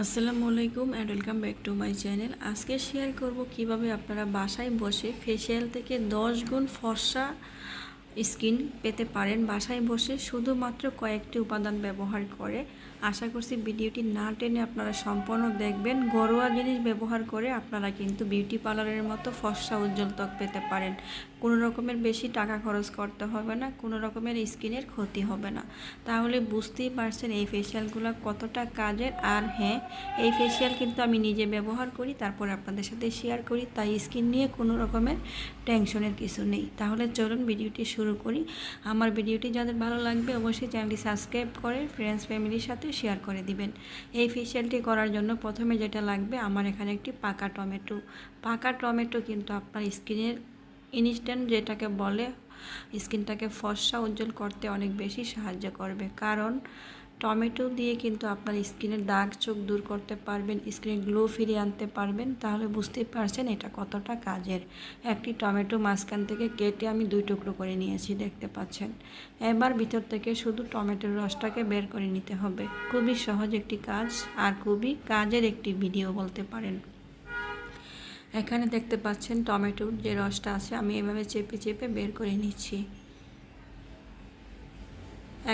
আসসালামু আলাইকুম and welcome back to my channel আজকে শেয়ার করব কীভাবে আপনারা বাসায় বসে ফেসিয়াল থেকে দশ গুণ ফর্সা স্কিন পেতে পারেন। বাসায় বসে শুধুমাত্র কয়েকটি উপাদান ব্যবহার করে। আশা করছি ভিডিওটি না টেনে আপনারা সম্পূর্ণ দেখবেন। ঘরোয়া জিনিস ব্যবহার করে আপনারা কিন্তু বিউটি পার্লারের মতো ফর্সা উজ্জ্বল ত্বক পেতে পারেন। কোনো রকমের বেশি টাকা খরচ করতে হবে না, কোনো রকমের স্কিনের ক্ষতি হবে না। তাহলে বুঝতেই পারছেন এই ফেসিয়ালগুলো কতটা কাজের। আর হ্যাঁ এই ফেসিয়াল কিন্তু আমি নিজে ব্যবহার করি, তারপর আপনাদের সাথে শেয়ার করি, তাই স্কিন নিয়ে কোনো রকমের টেনশনের কিছু নেই। তাহলে চলুন ভিডিওটি শুরু করি। আমার ভিডিওটি যাদের ভালো লাগবে অবশ্যই চ্যানেলটি সাবস্ক্রাইব করে ফ্রেন্ডস ফ্যামিলির সাথে শেয়ার করে দিবেন। এই ফেসিয়ালটি করার জন্য প্রথমে যেটা লাগবে, আমার এখানে একটি পাকা টমেটো। পাকা টমেটো কিন্তু আপনার স্কিনের ইনস্ট্যান্ট যেটাকে বলে, স্কিনটাকে ফর্সা উজ্জ্বল করতে অনেক বেশি সাহায্য করবে। কারণ, টমেটো দিয়ে কিন্তু আপনার স্কিনের দাগ চোখ দূর করতে পারবেন স্কিনে গ্লো ফিরিয়ে আনতে পারবেন। তাহলে বুঝতেই পারছেন এটা কতটা কাজের। একটি টমেটো মাঝখান থেকে কেটে আমি দুই টুকরো করে নিয়েছি, দেখতে পাচ্ছেন। এবার ভিতর থেকে শুধু টমেটোর রসটাকে বের করে নিতে হবে। খুবই সহজ একটি কাজ আর খুবই কাজের একটি ভিডিও বলতে পারেন। এখানে দেখতে পাচ্ছেন টমেটোর যে রসটা আছে, আমি এভাবে চেপে চেপে বের করে নিচ্ছি।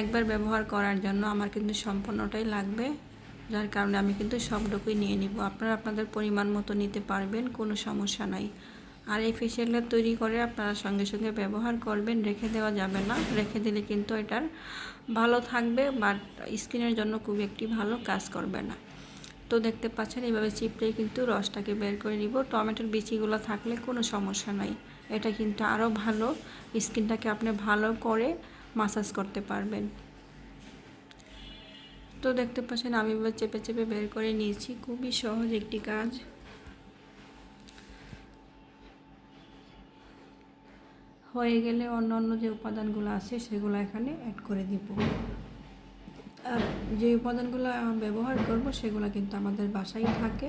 একবার ব্যবহার করার জন্য আমার কিন্তু সম্পূর্ণটাই লাগবে, যার কারণে আমি কিন্তু সবটুকুই নিয়ে নিব। আপনারা আপনাদের পরিমাণ মতো নিতে পারবেন, কোনো সমস্যা নাই। আর এই ফেসিয়ালটা তৈরি করে আপনারা সঙ্গে সঙ্গে ব্যবহার করবেন, রেখে দেওয়া যাবে না। রেখে দিলে কিন্তু এটার ভালো থাকবে, বাট স্কিনের জন্য খুব একটি ভালো কাজ করবে না। তো দেখতে পাচ্ছেন, এইভাবে চিপড়ে কিন্তু রসটাকে বের করে নিব। টমেটোর বিচিগুলো থাকলে কোনো সমস্যা নাই। এটা কিন্তু আরও ভালো, স্কিনটাকে আপনি ভালো করে মাসাজ করতে পারবেন। তো দেখতে পাচ্ছেন, আমি এবার চেপে চেপে বের করে নিয়েছি। খুবই সহজ একটি কাজ। হয়ে গেলে অন্য অন্য যে উপাদানগুলো আছে, সেগুলো এখানে অ্যাড করে দিব যে উপাদানগুলো ব্যবহার করব, সেগুলো কিন্তু আমাদের বাসায় থাকে।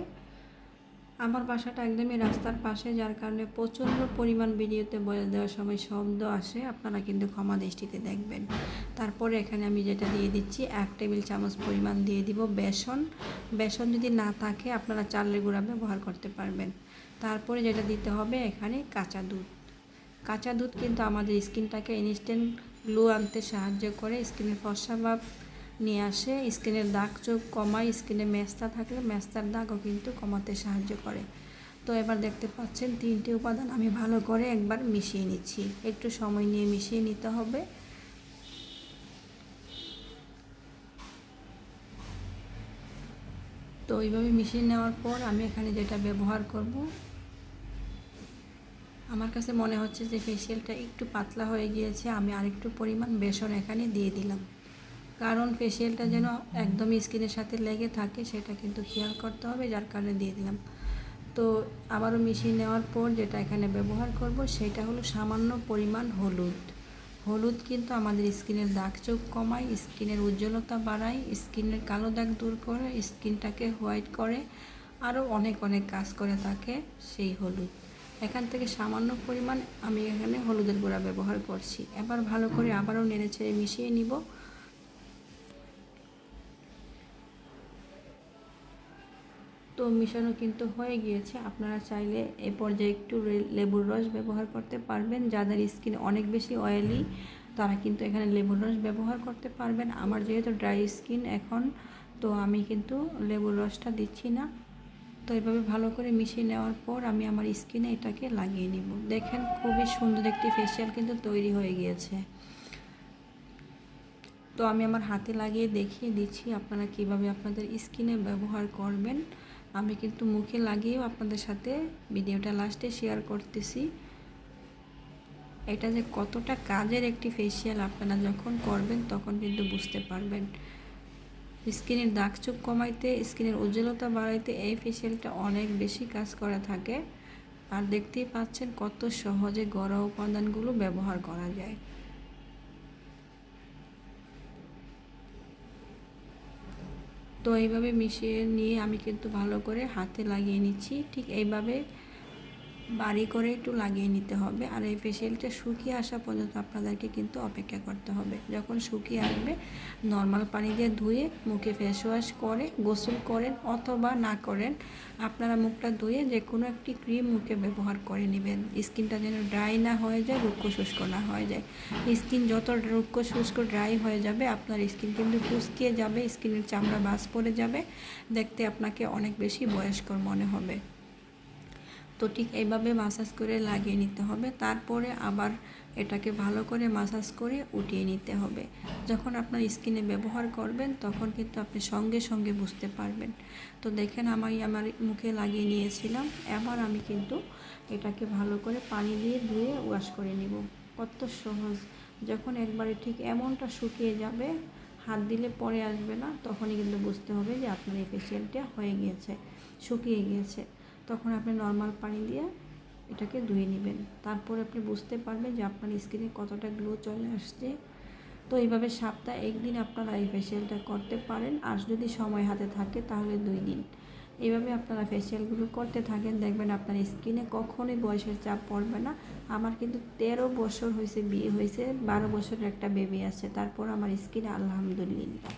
আমার বাসাটা একদমই রাস্তার পাশে, যার কারণে প্রচণ্ড পরিমাণ ভিডিওতে বলে দেওয়ার সময় শব্দ আসে। আপনারা কিন্তু ক্ষমা দৃষ্টিতে দেখবেন। তারপরে এখানে আমি যেটা দিয়ে দিচ্ছি, এক টেবিল চামচ পরিমাণ দিয়ে দিব বেসন। বেসন যদি না থাকে, আপনারা চালের গুঁড়া ব্যবহার করতে পারবেন। তারপরে যেটা দিতে হবে এখানে কাঁচা দুধ। কাঁচা দুধ কিন্তু আমাদের স্কিনটাকে ইনস্ট্যান্ট গ্লো আনতে সাহায্য করে। স্কিনের ফর্সা ভাব নিয়ে আসে। স্কিনের দাগ চোখ কমায়, স্কিনে মেস্তা থাকলে মেস্তার দাগও কিন্তু কমাতে সাহায্য করে। তো এবার দেখতে পাচ্ছেন, তিনটি উপাদান আমি ভালো করে একবার মিশিয়ে নিচ্ছি। একটু সময় নিয়ে মিশিয়ে নিতে হবে। তো এইভাবে মিশিয়ে নেওয়ার পর আমি এখানে যেটা ব্যবহার করব, আমার কাছে মনে হচ্ছে যে ফেসিয়ালটা একটু পাতলা হয়ে গিয়েছে, আমি আরেকটু পরিমাণ বেসন এখানে দিয়ে দিলাম। কারণ ফেসিয়ালটা যেন একদমই স্কিনের সাথে লেগে থাকে, সেটা কিন্তু খেয়াল করতে হবে, যার কারণে দিয়ে দিলাম। তো আবারও মিশিয়ে নেওয়ার পর যেটা এখানে ব্যবহার করব, সেটা হলো সামান্য পরিমাণ হলুদ। হলুদ কিন্তু আমাদের স্কিনের দাগ চোখ কমায় স্কিনের উজ্জ্বলতা বাড়ায় স্কিনের কালো দাগ দূর করে স্কিনটাকে হোয়াইট করে, আরও অনেক অনেক কাজ করে থাকে সেই হলুদ। এখান থেকে সামান্য পরিমাণ আমি এখানে হলুদের গুঁড়া ব্যবহার করছি। এবার ভালো করে আবারও নেড়ে ছেড়ে মিশিয়ে নিব। তো মিশানো কিন্তু হয়ে গিয়েছে। আপনারা চাইলে এ পর্যায়ে একটু লেবুর রস ব্যবহার করতে পারবেন। যাদের স্কিন অনেক বেশি অয়েলি তারা কিন্তু এখানে লেবুর রস ব্যবহার করতে পারবেন। আমার যেহেতু ড্রাই স্কিন এখন, তো আমি কিন্তু লেবুর রসটা দিচ্ছি না। তো এভাবে ভালো করে মিশিয়ে নেওয়ার পর আমি আমার স্কিনে এটাকে লাগিয়ে নিব। দেখেন খুবই সুন্দর একটি ফেসিয়াল কিন্তু তৈরি হয়ে গিয়েছে। তো আমি আমার হাতে লাগিয়ে দেখিয়ে দিচ্ছি আপনারা কীভাবে আপনাদের স্কিনে ব্যবহার করবেন। আমি কিন্তু মুখে লাগিয়েও আপনাদের সাথে ভিডিওটা লাস্টে শেয়ার করতেছি। এটা যে কতটা কাজের একটি ফেসিয়াল আপনারা যখন করবেন, তখন কিন্তু বুঝতে পারবেন। স্কিনের দাগ চোখ কমাইতে, স্কিনের উজ্জ্বলতা বাড়াইতে এই ফেসিয়ালটা অনেক বেশি কাজ করা থাকে। আর দেখতেই পাচ্ছেন কত সহজে গড়া উপাদানগুলো ব্যবহার করা যায়। তো এইভাবে মিশিয়ে নিয়ে আমি কিন্তু ভালো করে হাতে লাগিয়ে নিচ্ছি। ঠিক এইভাবে বাড়ি করে একটু লাগিয়ে নিতে হবে। আর এই ফেসিয়ালটা শুকিয়ে আসা পর্যন্ত আপনাদেরকে কিন্তু অপেক্ষা করতে হবে। যখন শুকিয়ে আসবে নর্মাল পানি দিয়ে ধুয়ে মুখে ফেস ওয়াশ করে, গোসল করেন অথবা না করেন, আপনারা মুখটা ধুয়ে যে কোনো একটি ক্রিম মুখে ব্যবহার করে নেবেন। স্কিনটা যেন ড্রাই না হয়ে যায় রুক্ষ শুষ্ক না হয়ে যায়। স্কিন যত রুক্ষ শুষ্ক ড্রাই হয়ে যাবে, আপনার স্কিন কিন্তু কুচকিয়ে যাবে, স্কিনের চামড়া বাস পড়ে যাবে। দেখতে আপনাকে অনেক বেশি বয়স্কর মনে হবে। তো ঠিক এইভাবে মাসাজ করে লাগিয়ে নিতে হবে। তারপরে আবার এটাকে ভালো করে মাসাজ করে উঠিয়ে নিতে হবে। যখন আপনার স্কিনে ব্যবহার করবেন, তখন কিন্তু আপনি সঙ্গে সঙ্গে বুঝতে পারবেন। তো দেখেন আমি আমার মুখে লাগিয়ে নিয়েছিলাম। এবার আমি কিন্তু এটাকে ভালো করে পানি দিয়ে ধুয়ে ওয়াশ করে নিব। কত সহজ। যখন একবারে ঠিক এমনটা শুকিয়ে যাবে, হাত দিলে পরে আসবে না, তখনই কিন্তু বুঝতে হবে যে আপনার এই ফেসিয়ালটা হয়ে গিয়েছে, শুকিয়ে গিয়েছে। তখন আপনি নর্মাল পানি দিয়ে এটাকে ধুয়ে নেবেন। তারপর আপনি বুঝতে পারবেন যে আপনার স্কিনে কতটা গ্লো চলে আসছে। তো এইভাবে সপ্তাহে একদিন আপনারা এই ফেসিয়ালটা করতে পারেন। আর যদি সময় হাতে থাকে তাহলে দুই দিন। এইভাবে আপনারা ফেসিয়ালগুলো করতে থাকেন, দেখবেন আপনার স্কিনে কখনোই বয়সের চাপ পড়বে না। আমার কিন্তু তেরো বছর হয়েছে, বিয়ে হয়েছে, বারো বছরের একটা বেবি আছে। তারপর আমার স্কিনে আলহামদুলিল্লাহ।